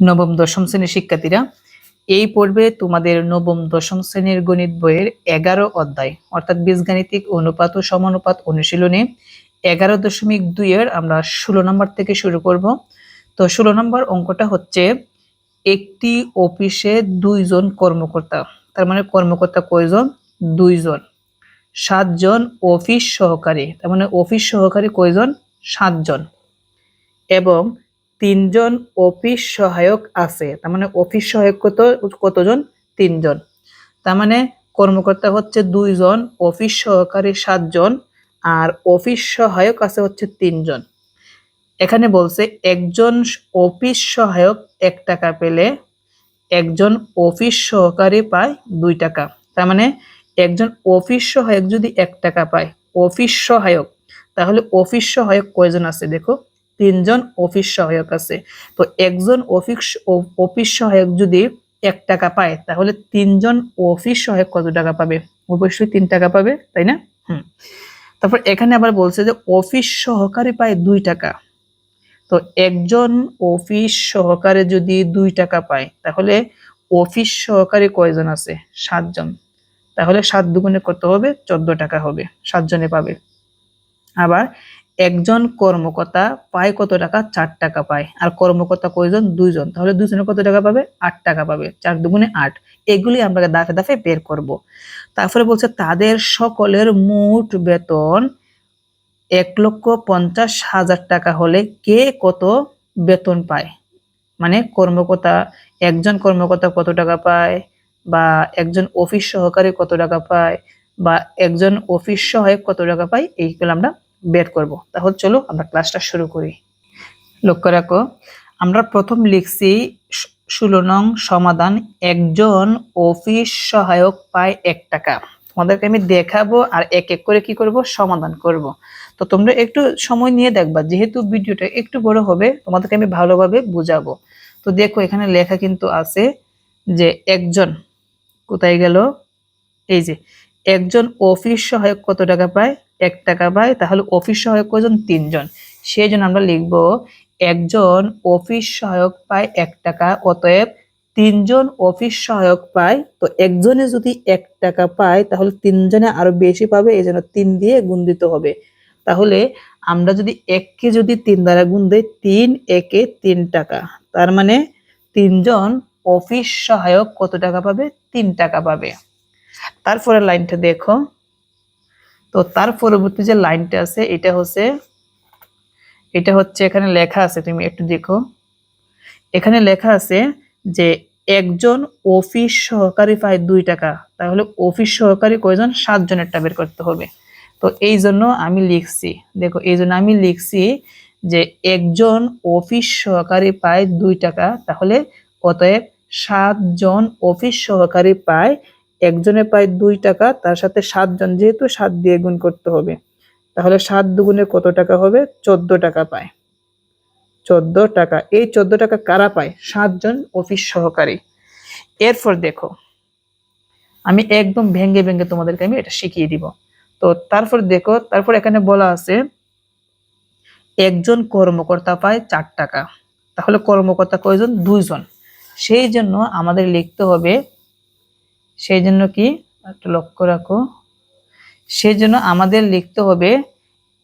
নবম, দশম শ্রেণির শিক্ষার্থীরা, এই পর্বে তোমাদের নবম, দশম শ্রেণির গণিত বইয়ের এগারো অধ্যায়, অর্থাৎ বীজগাণিতিক অনুপাত ও সমানুপাত অনুশীলনে এগারো দশমিক দুইয়ের আমরা ষোলো নম্বর থেকে শুরু করব। তো ষোলো নম্বর অঙ্কটা হচ্ছে, একটি অফিসে দুইজন কর্মকর্তা, তার মানে কর্মকর্তা কয়জন? দুইজন। সাতজন অফিস সহকারী, তার মানে অফিস সহকারী কয়জন? সাতজন। এবং তিনজন অফিস সহায়ক আছে। তার মানে অফিস সহায়ক কত, কতজন? তিনজন। তার মানে কর্মকর্তা হচ্ছে দুইজন, অফিস সহকারী সাতজন, আর অফিস সহায়ক আছে হচ্ছে তিনজন। এখানে বলছে একজন অফিস সহায়ক এক টাকা পেলে একজন অফিস সহকারী পায় দুই টাকা। তার মানে একজন অফিস সহায়ক যদি এক টাকা পায়, অফিস সহায়ক, তাহলে অফিস সহায়ক কয়জন আছে দেখো? তিনজন অফিস সহায়ক আছে। তো একজন অফিস অফিস সহায়ক যদি এক টাকা পায়, তাহলে তিনজন অফিস সহায়ক কত টাকা পাবে? অবশ্যই তিন টাকা পাবে, তাই না? হুম। তারপর এখানে আবার বলছে যে অফিস সহকারী পায় দুই টাকা। তো একজন অফিস সহকারে যদি দুই টাকা পায়, তাহলে অফিস সহকারী কয়জন আছে? সাতজন। তাহলে সাত দুগুণে কত হবে? চোদ্দ টাকা হবে। সাতজনে পাবে। আবার একজন কর্মকর্তা পায় কত টাকা? চার টাকা পায়। আর কর্মকর্তা কয়জন? দুইজন। তাহলে দুইজনে কত টাকা পাবে? আট টাকা পাবে। চার দুগুণে আট। এগুলি আমরা দাফে দাফে বের করব। তারপরে বলছে, তাদের সকলের মোট বেতন এক লক্ষ পঞ্চাশ হাজার টাকা হলে কে কত বেতন পায়? মানে কর্মকর্তা, একজন কর্মকর্তা কত টাকা পায়? বা একজন অফিস সহকারী কত টাকা পায়? বা একজন অফিস সহায়ক কত টাকা পায়? এইগুলো আমরা বের করব। তাহলে চলো আমরা ক্লাসটা শুরু করি। লক্ষ্য রাখো, আমরা প্রথম লিখছি ষোলো নং সমাধান একজন অফিস সহায়ক পায় এক টাকা। তোমাদেরকে আমি দেখাবো আর এক এক করে কি করব? সমাধান করব। তো তোমরা একটু সময় নিয়ে দেখবা, যেহেতু ভিডিওটা একটু বড় হবে, তোমাদেরকে আমি ভালোভাবে বুঝাবো। তো দেখো, এখানে লেখা কিন্তু আছে যে একজন, কোথায় গেল? এই যে, একজন অফিস সহায়ক কত টাকা পায়? এক টাকা পায়, তাহলে অফিস সহায়ক কজন তিনজন। সেই জন্য আমরা লিখব, একজন অফিস সহায়ক পায় এক টাকা, অতএব তিনজন অফিস সহায়ক পায়, তো একজনে যদি এক টাকা পায়, তাহলে তিনজনে আরও বেশি পাবে, এই জন্য তিন দিয়ে গুণ দিতে হবে। তাহলে আমরা যদি এককে যদি তিন দ্বারা গুণ দেই, তিন একে তিন টাকা। তার মানে তিনজন অফিস সহায়ক কত টাকা পাবে? তিন টাকা পাবে। তারপরে লাইনটা দেখো। তো তার পরবর্তী যে লাইনটা আছে, এটা হচ্ছে এটা হচ্ছে এখানে লেখা আছে, তুমি একটু দেখো। এখানে লেখা আছে যে একজন অফিস সহকারী পায় দুই টাকা, তাহলে অফিস সহকারী কয়জন? সাতজনেরটা বের করতে হবে। তো এই জন্য আমি লিখছি, দেখো, এই জন্য আমি লিখছি যে একজন অফিস সহকারী পায় দুই টাকা, তাহলে অতএব সাতজন অফিস সহকারী পায় একজনে পায় দুই টাকা, তার সাথে সাতজন যেহেতু সাত দিয়ে গুণ করতে হবে, তাহলে সাত দুগুণে কত টাকা হবে? চোদ্দ টাকা পায়। চোদ্দ টাকা। এই চোদ্দ টাকা কারা পায়? সাতজন অফিস সহকারী। এরপর দেখো, আমি একদম ভেঙ্গে ভেঙ্গে তোমাদেরকে আমি এটা শিখিয়ে দিব। তো তারপর দেখো, তারপর এখানে বলা আছে, একজন কর্মকর্তা পায় চার টাকা। তাহলে কর্মকর্তা কয়জন? দুইজন। সেই জন্য আমাদের লিখতে হবে সেই জন্য কি? একটু লক্ষ্য রাখো। সেই জন্য আমাদের লিখতে হবে,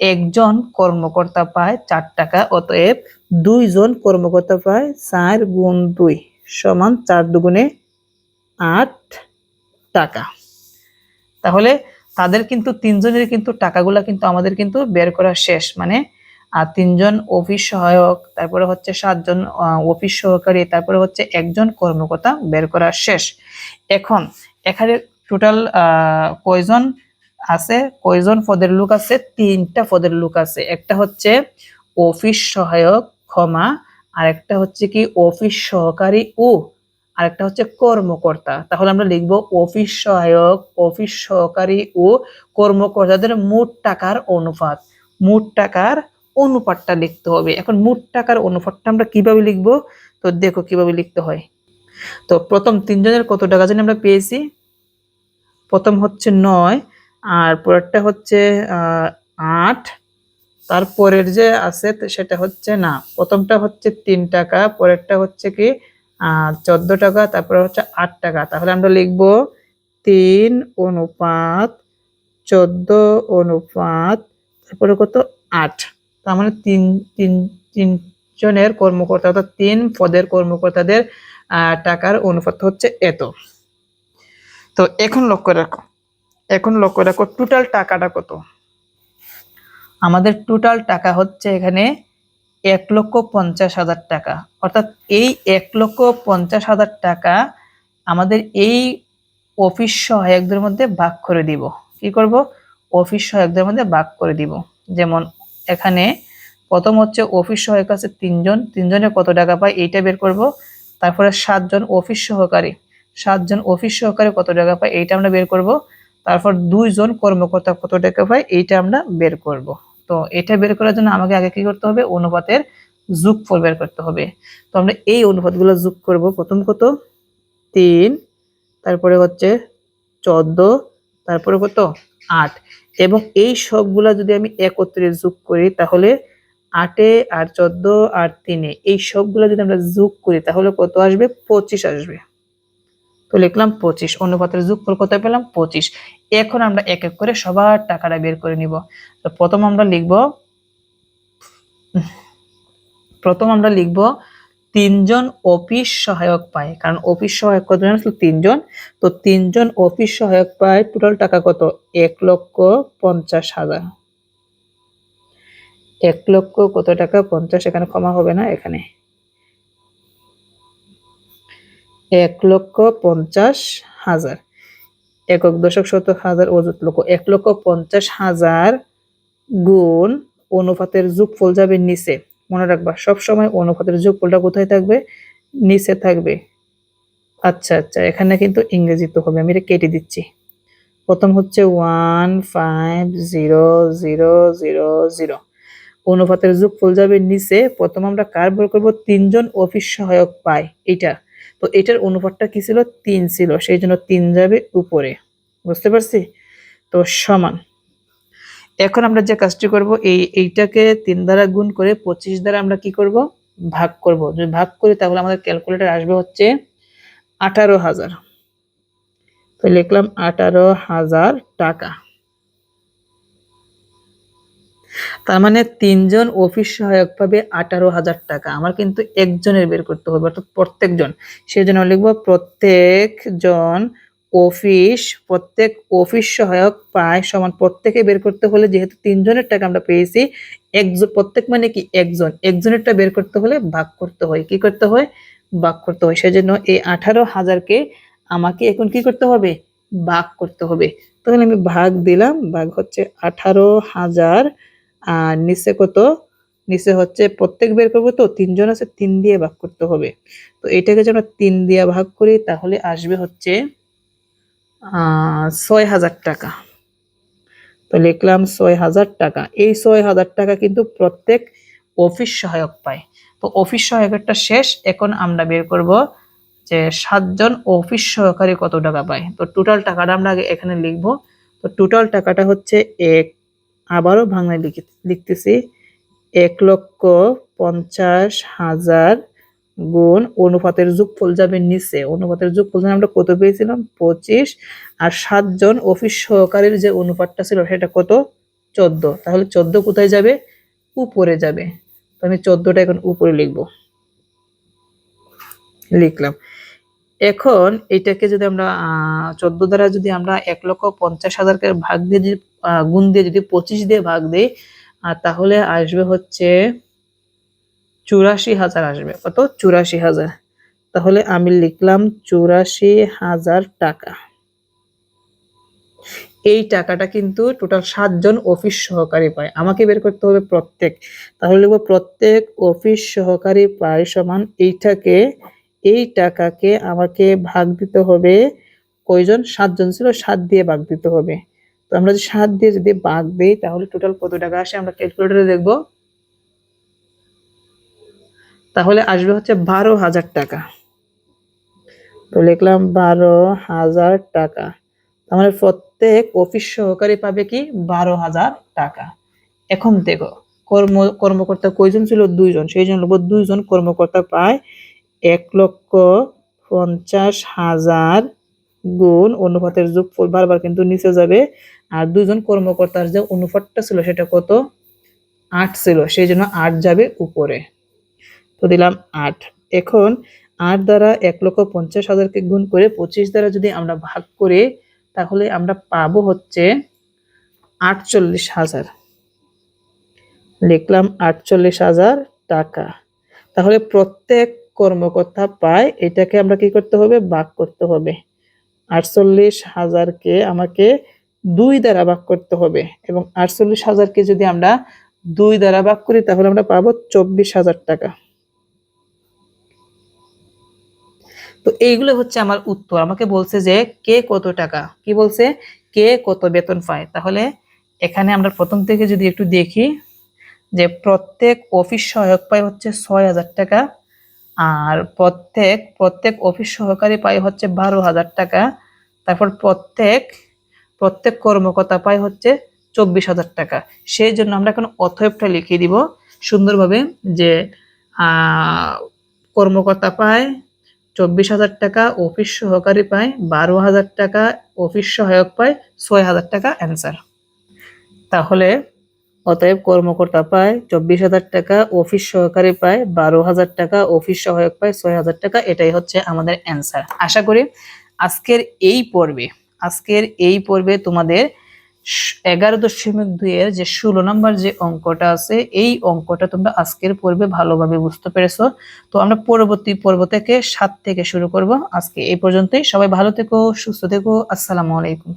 একজন কর্মকর্তা পায় চার টাকা, অতএব দুইজন কর্মকর্তা পায় চার গুণ দুই সমান চার দুগুণে আট টাকা। তাহলে তাদের কিন্তু, তিনজনের কিন্তু টাকাগুলা কিন্তু আমাদের কিন্তু বের করা শেষ। মানে আর তিনজন অফিস সহায়ক, তারপরে হচ্ছে সাতজন অফিস সহকারী, তারপরে হচ্ছে একজন কর্মকর্তা বের করা শেষ। এখন এখানে টোটাল কয়জন আছে? কয়জন পদের লোক আছে? তিনটা পদের লোক আছে। একটা হচ্ছে অফিস সহায়ক ক্ষমা আর একটা হচ্ছে কি অফিস সহকারী ও আরেকটা হচ্ছে কর্মকর্তা। তাহলে আমরা লিখব অফিস সহায়ক অফিস সহকারী ও কর্মকর্তাদের মোট টাকার অনুপাত। মোট টাকার অনুপাতটা লিখতে হবে। এখন মোট টাকার অনুপাতটা আমরা কীভাবে লিখব? তো দেখো কীভাবে লিখতে হয়। তো প্রথম তিনজনের কত টাকা জানি আমরা পেয়েছি? প্রথম হচ্ছে নয়, আর পরেরটা হচ্ছে আট। তারপরের যে আছে সেটা হচ্ছে না। প্রথমটা হচ্ছে তিন টাকা, পরেরটা হচ্ছে কি চোদ্দ টাকা, তারপরে হচ্ছে আট টাকা। তাহলে আমরা লিখব তিন অনুপাত, চোদ্দ অনুপাত, তারপরে কত? আট। তার মানে তিন তিন তিনজনের কর্মকর্তা অর্থাৎ তিন পদের কর্মকর্তাদের টাকার অনুপাত হচ্ছে এত। তো এখন লক্ষ্য রাখো, এখন লক্ষ্য রাখো টোটাল টাকাটা কত? আমাদের টোটাল টাকা হচ্ছে এখানে এক লক্ষ পঞ্চাশ হাজার টাকা। অর্থাৎ এই এক লক্ষ পঞ্চাশ হাজার টাকা আমাদের এই অফিস সহায়কদের মধ্যে ভাগ করে দিব। কি করব? অফিস সহায়কদের মধ্যে ভাগ করে দিব। যেমন এখানে প্রথম হচ্ছে অফিস সহায়ক আছে তিনজন, তিনজনে কত টাকা পায় এইটা বের করব। তারপরে সাতজন অফিস সহকারী, সাতজন অফিস সহকারী কত টাকা পায় এইটা আমরা বের করব। তারপর দুইজন কর্মকর্তা কত টাকা পায় এইটা আমরা বের করব। তো এটা বের করার জন্য আমাকে আগে কি করতে হবে? অনুপাতের যোগফল বের করতে হবে। তো আমরা এই অনুপাতগুলো যোগ করব। প্রথম কত? তিন, তারপরে হচ্ছে চোদ্দ, তারপরে কত? আট। এবং এই সবগুলা যদি আমি একত্রে যোগ করি, তাহলে আটে আর চোদ্দ আর তিনে, এই সবগুলা যদি আমরা যোগ করি, তাহলে কত আসবে? পঁচিশ আসবে। তো লিখলাম পঁচিশ, অনুপাতের যোগফল কত পেলাম? পঁচিশ। এখন আমরা এক এক করে সবার টাকাটা বের করে নিব। তো প্রথম আমরা লিখব, প্রথম আমরা লিখব তিনজন অফিস সহায়ক পায়। কারণ অফিস সহায়ক কতজন আসলে তিনজন। তো তিনজন অফিস সহায়ক পায় টোটাল টাকা কত? এক লক্ষ পঞ্চাশ হাজার। এক লক্ষ কত টাকা? পঞ্চাশ। এখানে ক্ষমা হবে না এখানে। এক লক্ষ পঞ্চাশ হাজার। একক দশক শতক হাজার অযুত লক্ষ। এক লক্ষ পঞ্চাশ হাজার গুণ অনুপাতের যোগফল যাবে নিচে। মনে রাখবা সব সময় অনুপাতের যোগফলটা কোথায় থাকবে? নিচে থাকবে। আচ্ছা আচ্ছা এখানে কিন্তু ইংরেজিতে হবে, আমি এটা কেটে দিচ্ছি। প্রথম হচ্ছে one five zero zero zero zero. অনুপাতের যোগফল যাবে নিচে, প্রথম আমরা কার বের করব? তিনজন অফিস সহায়ক পাই এটা। তো এটার অনুপাতটা কি ছিল? তিন ছিল, সেই জন্য তিন যাবে উপরে। বুঝতে পারছি? তো সমান। এখন আমরা যে কাজটি করব, এই এইটাকে তিন দ্বারা গুণ করে পঁচিশ দ্বারা আমরা কি করব? ভাগ করব। যদি ভাগ করি, তাহলে আমাদের ক্যালকুলেটর আসবে হচ্ছে আঠারো হাজার। তো লিখলাম আঠারো হাজার টাকা। তার মানে তিনজন অফিস সহায়ক পাবে আঠারো হাজার টাকা। আমার কিন্তু একজনের বের করতে হবে, অর্থাৎ প্রত্যেকজন। সেই জন্য লিখব প্রত্যেকজন অফিস প্রত্যেক অফিস সহায়ক পায় সমান প্রত্যেকে বের করতে হলে যেহেতু তিনজনের টাকা আমরা পেয়েছি, একজন, প্রত্যেক মানে কি একজন, একজনেরটা বের করতে হলে ভাগ করতে হয়। কি করতে হয়? ভাগ করতে হয়। সেজন্য এই আঠারো হাজারকে আমাকে এখন কি করতে হবে? ভাগ করতে হবে। তাহলে আমি ভাগ দিলাম। ভাগ হচ্ছে আঠারো হাজার। আর নিচে কত? নিচে হচ্ছে প্রত্যেক বের করব তো তিনজন আছে, তিন দিয়ে ভাগ করতে হবে। তো এটাকে আমরা তিন দিয়ে ভাগ করি, তাহলে আসবে হচ্ছে ছয় হাজার টাকা। তো লিখলাম ছয় হাজার টাকা। এই ছয় হাজার টাকা কিন্তু প্রত্যেক অফিস সহায়ক পায়। তো অফিস সহায়কেরটা শেষ। এখন আমরা বের করব যে সাতজন অফিস সহকারী কত টাকা পায়। তো টোটাল টাকাটা আমরা আগে এখানে লিখব। তো টোটাল টাকাটা হচ্ছে এক, আবারও বাংলায় লিখে লিখতেছি, এক লক্ষ পঞ্চাশ হাজার গুণ অনুপাতের যোগফল যাবে নিচে। অনুপাতের যোগফল আমরা কত পেয়েছিলাম? পঁচিশ। আর সাতজন অফিস সহকারীর যে অনুপাতটা ছিল সেটা কত? চোদ্দ। তাহলে চোদ্দ কোথায় যাবে? উপরে যাবে। তো আমি চোদ্দটা এখন উপরে লিখব। লিখলাম। এখন এটাকে যদি আমরা চোদ্দ দ্বারা যদি আমরা এক লক্ষ পঞ্চাশ হাজারকে ভাগ দিয়ে যদি গুণ দিয়ে যদি পঁচিশ দিয়ে ভাগ দিই তাহলে আসবে হচ্ছে চুরাশি হাজার আসবে। কত? চুরাশি হাজার। তাহলে আমি লিখলাম চুরাশি হাজার টাকা। এই টাকাটা কিন্তু টোটাল সাতজন অফিস সহকারী পায়। আমাকে বের করতে হবে প্রত্যেক। তাহলে লিখব প্রত্যেক অফিস সহকারী পায় সমান এইটাকে। এই টাকাকে আমাকে ভাগ দিতে হবে কয়জন? সাতজন ছিল, সাত দিয়ে ভাগ দিতে হবে। তো আমরা যদি সাত দিয়ে যদি ভাগ দিই, তাহলে টোটাল কত টাকা আসে? আমরা ক্যালকুলেটরে দেখব। তাহলে আসবে হচ্ছে বারো হাজার টাকা। তো লিখলাম বারো হাজার টাকা। তাহলে প্রত্যেক অফিস সহকারী পাবে কি বারো হাজার টাকা। এখন দেখো, কর্ম, কর্মকর্তা কয়জন ছিল? দুইজন। সেই জন্য দুইজন কর্মকর্তা পায় এক লক্ষ পঞ্চাশ হাজার গুণ অনুপাতের যোগফল বারবার কিন্তু নিচে যাবে। আর দুজন কর্মকর্তার যে অনুপাতটা ছিল সেটা কত? আট ছিল। সেই জন্য আট যাবে উপরে। তো দিলাম আট। এখন আট দ্বারা এক লক্ষ পঞ্চাশ হাজারকে গুণ করে পঁচিশ দ্বারা যদি আমরা ভাগ করি, তাহলে আমরা পাবো হচ্ছে আটচল্লিশ হাজার। লিখলাম আটচল্লিশ হাজার টাকা। তাহলে প্রত্যেক কর্মকর্তা পায়, এটাকে আমরা কি করতে হবে? ভাগ করতে হবে। আটচল্লিশ হাজারকে আমাকে দুই দ্বারা ভাগ করতে হবে এবং আটচল্লিশ হাজারকে যদি আমরা দুই দ্বারা ভাগ করি, তাহলে আমরা পাবো চব্বিশ হাজার টাকা। তো এইগুলো হচ্ছে আমার উত্তর। আমাকে বলছে যে, কে কত টাকা? কি বলছে? কে কত বেতন পায়? তাহলে এখানে আমরা প্রথম থেকে যদি একটু দেখি যে, প্রত্যেক অফিস সহায়ক পায় হচ্ছে ছয় হাজার টাকা, আর প্রত্যেক প্রত্যেক অফিস সহকারী পায় হচ্ছে বারো হাজার টাকা, তারপর প্রত্যেক প্রত্যেক কর্মকর্তা পায় হচ্ছে চব্বিশ হাজার টাকা। সেই জন্য আমরা এখন অথয়বটা লিখিয়ে দিব সুন্দরভাবে যে কর্মকর্তা পায় চব্বিশ হাজার টাকা অফিস সহকারী পায়, বারো হাজার টাকা অফিস সহায়ক পায়, ছয় হাজার টাকা অ্যান্সার। তাহলে অতএব কর্মকর্তা পায়, চব্বিশ হাজার টাকা অফিস সহকারী পায়, বারো হাজার টাকা অফিস সহায়ক পায়, ছয় হাজার টাকা, এটাই হচ্ছে আমাদের অ্যান্সার। আশা করি আজকের এই পর্বে, আজকের এই পর্বে তোমাদের এগারো দশমিক দুইয়ের যে ষোলো নম্বর যে অঙ্কটা আছে, এই অঙ্কটা তোমরা আজকের পর্বে ভালোভাবে বুঝতে পেরেছ। তো আমরা পরবর্তী পর্ব থেকে সাত থেকে শুরু করব। আজকে এই পর্যন্তই। সবাই ভালো থেকো, সুস্থ থেকো। আসসালামু আলাইকুম।